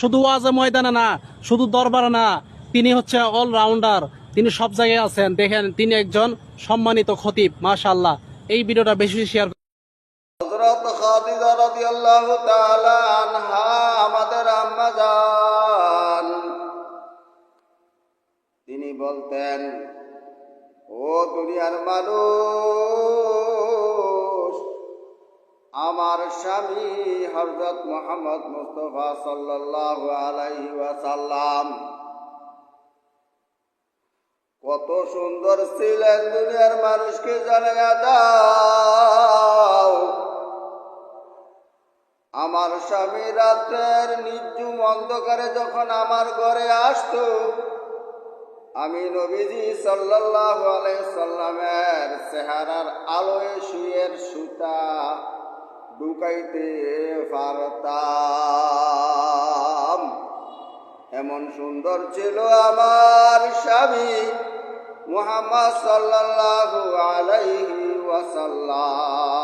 শুধু ওয়াজে ময়দানে না, শুধু দরবারে না, তিনি হচ্ছে অলরাউন্ডার তিনি সব জায়গায় আছেন। দেখেন, তিনি একজন সম্মানিত খতিব, মাশাআল্লাহ। এই ভিডিওটা বেশি শেয়ার তিনি বলতেন, ও দুনিয়ার মানুষ আমার স্বামী হযরত মোহাম্মদ মুস্তাফা সাল্লাল্লাহু আলাইহি ওয়াসাল্লাম। কত সুন্দর ছিলেন দুনিয়ার মানুষকে দাও। আমার স্বামী রাতের নির্জুম অন্ধকারে যখন আমার ঘরে আসতো, আমি নবীজি সাল্লাল্লাহু আলাইহি সাল্লামের চেহারার আলোয় শুয়ের সুতা ঢুকাইতে পারতাম। এমন সুন্দর ছিল আমার স্বামী মোহাম্মদ সাল্লাহ আলাইহি ওয়াসাল্লাম।